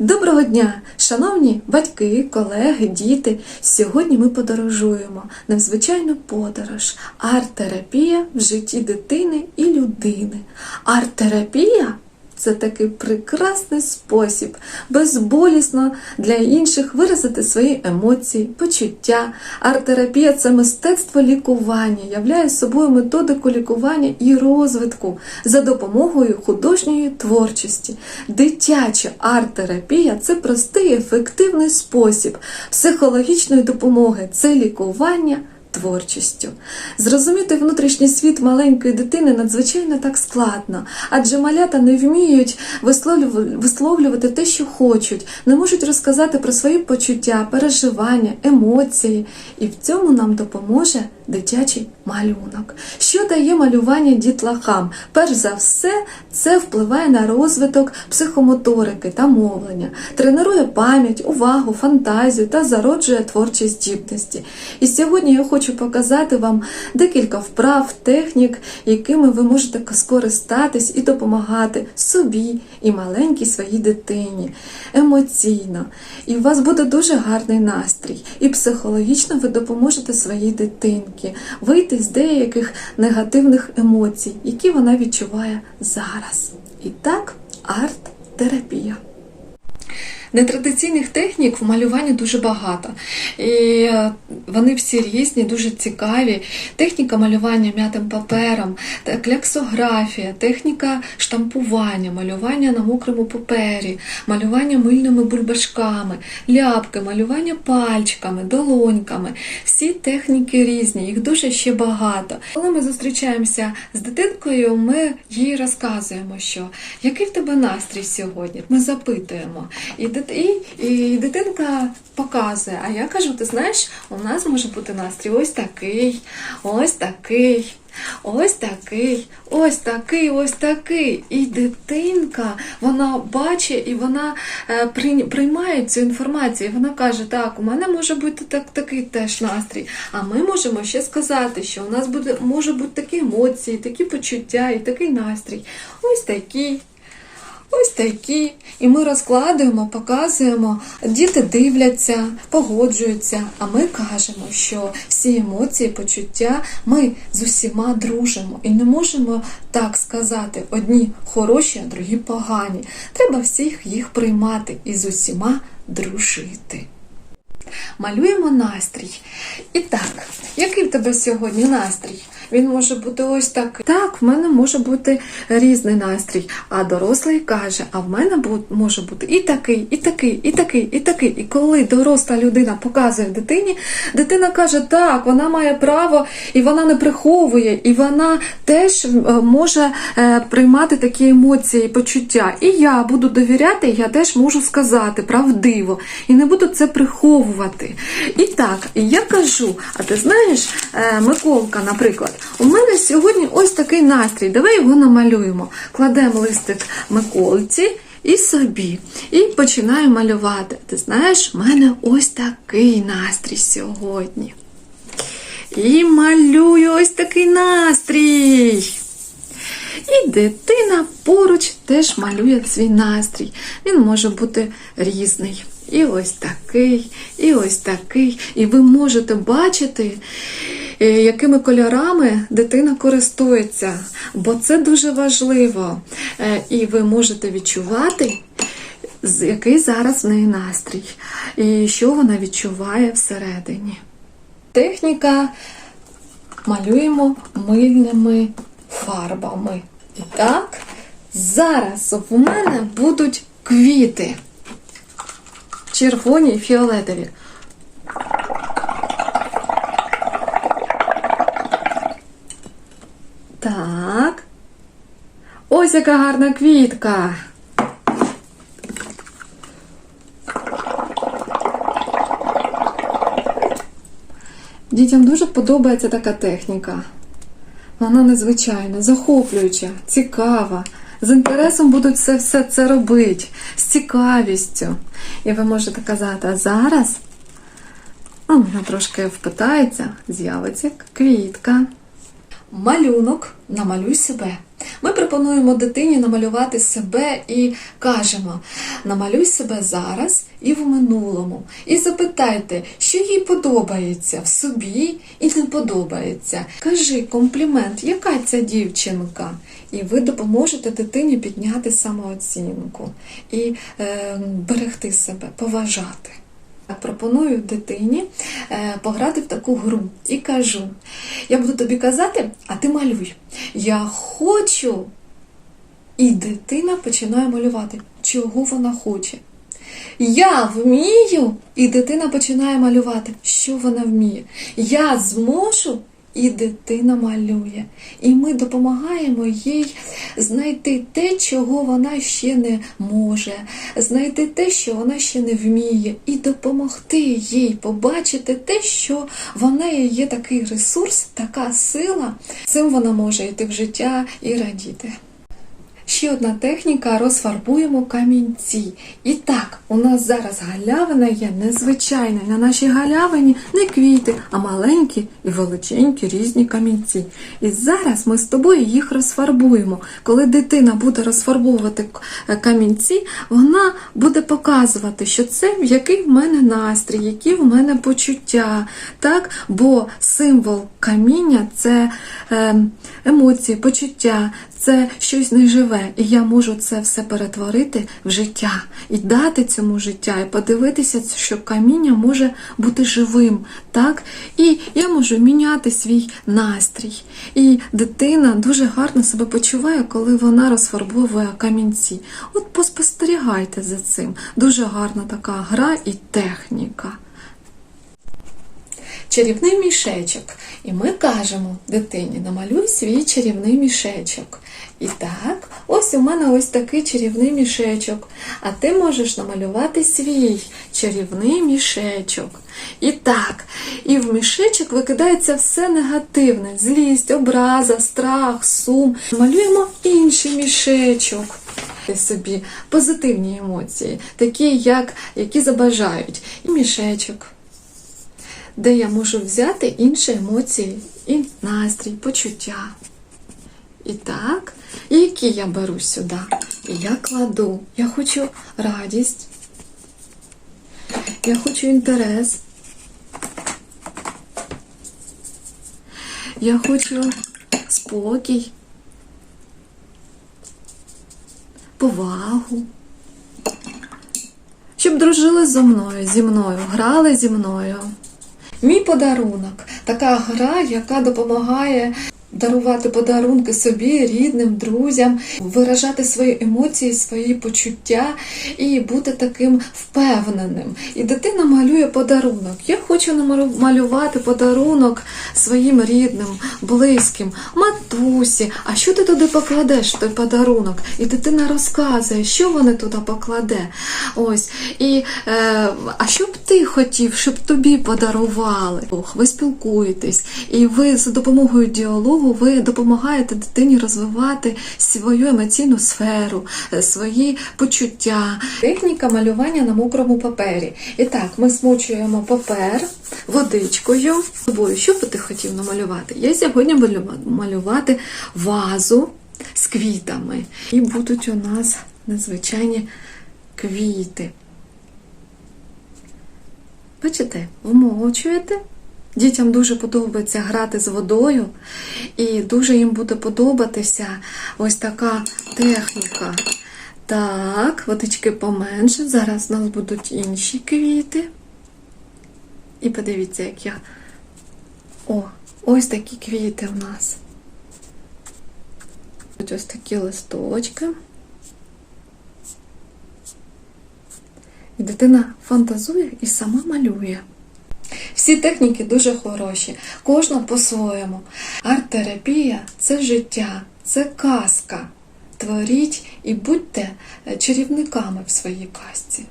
Доброго дня, шановні батьки, колеги, діти. Сьогодні ми подорожуємо незвичайну подорож. Арт-терапія в житті дитини і людини. Арт-терапія це такий прекрасний спосіб безболісно для інших виразити свої емоції, почуття. Арт-терапія це мистецтво лікування, являє собою методику лікування і розвитку за допомогою художньої творчості. Дитяча арт-терапія це простий ефективний спосіб психологічної допомоги, це лікування. Творчістю. Зрозуміти внутрішній світ маленької дитини надзвичайно так складно, адже малята не вміють висловлювати, те, що хочуть, не можуть розказати про свої почуття, переживання, емоції. І в цьому нам допоможе дитячий малюнок. Що дає малювання дітлахам? Перш за все, це впливає на розвиток психомоторики та мовлення, тренує пам'ять, увагу, фантазію та зароджує творчі здібності. І сьогодні я хочу показати вам декілька вправ, технік, якими ви можете скористатись і допомагати собі і маленькій своїй дитині емоційно. І у вас буде дуже гарний настрій. І психологічно ви допоможете своїй дитинці вийти з деяких негативних емоцій, які вона відчуває зараз. І так, арт-терапія. Нетрадиційних технік в малюванні дуже багато. І е, вони всі різні, дуже цікаві. Техніка малювання м'ятим папером, кляксографія, техніка штампування, малювання на мокрому папері, малювання мильними бульбашками, ляпки, малювання пальчиками, долоньками. Всі техніки різні, їх дуже ще багато. Коли ми зустрічаємося з дитинкою, ми їй розказуємо, що який в тебе настрій сьогодні. Ми запитуємо. І, і, дитинка показує. А я кажу: ти знаєш, у нас може бути настрій ось такий, ось такий. Ось такий, ось такий, ось такий. І дитинка, вона бачить і вона е, приймає цю інформацію. І вона каже: так, у мене може бути так, такий теж настрій. А ми можемо ще сказати, що у нас буде, може бути такі емоції, такі почуття і такий настрій. Ось такий. Ось такі. І ми розкладуємо, показуємо, діти дивляться, погоджуються. А ми кажемо, що всі емоції, почуття ми з усіма дружимо і не можемо так сказати: одні хороші, а другі погані. Треба всіх їх приймати і з усіма дружити. Малюємо настрій. І так, який в тебе сьогодні настрій? Він може бути ось такий. Так, в мене може бути різний настрій. А дорослий каже, а в мене може бути і такий, і такий, і такий, і такий. І коли доросла людина показує дитині, дитина каже, так, вона має право, і вона не приховує, і вона теж е, може е, приймати такі емоції і почуття. І я буду довіряти, я теж можу сказати правдиво, і не буду це приховувати. І так, я кажу, а ти знаєш, е, Миколка, наприклад, у мене сьогодні ось такий настрій. Давай його намалюємо. Кладемо листик Миколці. І собі. І починаю малювати. Ти знаєш, в мене ось такий настрій сьогодні. І малюю ось такий настрій. І дитина поруч теж малює свій настрій. Він може бути різний. І ось такий, і ось такий. І ви можете бачити, е, якими кольорами дитина користується, бо це дуже важливо. Е, І ви можете відчувати, який зараз в неї настрій, і що вона відчуває всередині. Техніка малюємо мильними фарбами. І так, зараз в мене будуть квіти. Червоні і фіолетові. Так. Ось яка гарна квітка. Дітям дуже подобається така техніка. Вона незвичайна, захоплююча, цікава. З інтересом будуть все, все це робити, з цікавістю. І ви можете казати, а зараз ну, вона трошки впитається, з'явиться квітка. Малюнок намалюй себе. Ми пропонуємо дитині намалювати себе і кажемо: намалюй себе зараз і в минулому. І запитайте, що їй подобається в собі і не подобається. Кажи комплімент, яка ця дівчинка? І ви допоможете дитині підняти самооцінку і е, берегти себе, поважати. Пропоную дитині е, пограти в таку гру і кажу: я буду тобі казати, а ти малюй. Я хочу. І дитина починає малювати, чого вона хоче. Я вмію, і дитина починає малювати, що вона вміє. Я зможу, і дитина малює. І ми допомагаємо їй знайти те, чого вона ще не може, знайти те, що вона ще не вміє, і допомогти їй побачити те, що в неї є такий ресурс, така сила. Цим вона може йти в життя і радіти. Ще одна техніка розфарбуємо камінці. І так, у нас зараз галявина є незвичайна. На нашій галявині не квіти, а маленькі і величенькі різні камінці. І зараз ми з тобою їх розфарбуємо. Коли дитина буде розфарбовувати камінці, вона буде показувати, що це який в мене настрій, які в мене почуття. Так? Бо символ каміння це е, емоції, почуття, це щось неживе, і я можу це все перетворити в життя і дати цьому життя, і подивитися, що каміння може бути живим, так? І я можу міняти свій настрій. І дитина дуже гарно себе почуває, коли вона розфарбовує камінці. От поспостерігайте за цим. Дуже гарна така гра і техніка чарівний мішечок. І ми кажемо дитині, намалюй свій чарівний мішечок. І так, ось у мене ось такий чарівний мішечок. А ти можеш намалювати свій чарівний мішечок. І так, і в мішечок викидається все негативне: злість, образа, страх, сум. Малюємо інший мішечок. Собі позитивні емоції, такі, як, які забажають. І мішечок де я можу взяти інші емоції, і настрій, почуття. І так, які я беру сюди? І я кладу. Я хочу радість, я хочу інтерес. Я хочу спокій, повагу. Щоб дружили зі мною, зі мною, грали зі мною. Мій подарунок. Така гра, яка допомагає дарувати подарунки собі, рідним, друзям, виражати свої емоції, свої почуття і бути таким впевненим. І дитина малює подарунок. Я хочу намалювати подарунок своїм рідним, близьким, матусі. А що ти туди покладеш, той подарунок? І дитина розказує, що вони туди покладе. Ось. І, е, а що б ти хотів, щоб тобі подарували? Ви спілкуєтесь, і ви за допомогою діалогу ви допомагаєте дитині розвивати свою емоційну сферу, е, свої почуття. Техніка малювання на мокрому папері. І так, ми смочуємо папер водичкою. Тобою, що би ти хотів намалювати? Я сьогодні буду малювати вазу з квітами. І будуть у нас незвичайні квіти. Бачите, вмовчуєте. Дітям дуже подобається грати з водою, і дуже їм буде подобатися ось така техніка. Так, водички поменше. Зараз у нас будуть інші квіти. І подивіться, як я. О, ось такі квіти в нас. Ось такі листочки. І дитина фантазує і сама малює. Всі техніки дуже хороші, кожна по-своєму. Арт-терапія це життя, це казка. Творіть і будьте чарівниками в своїй казці.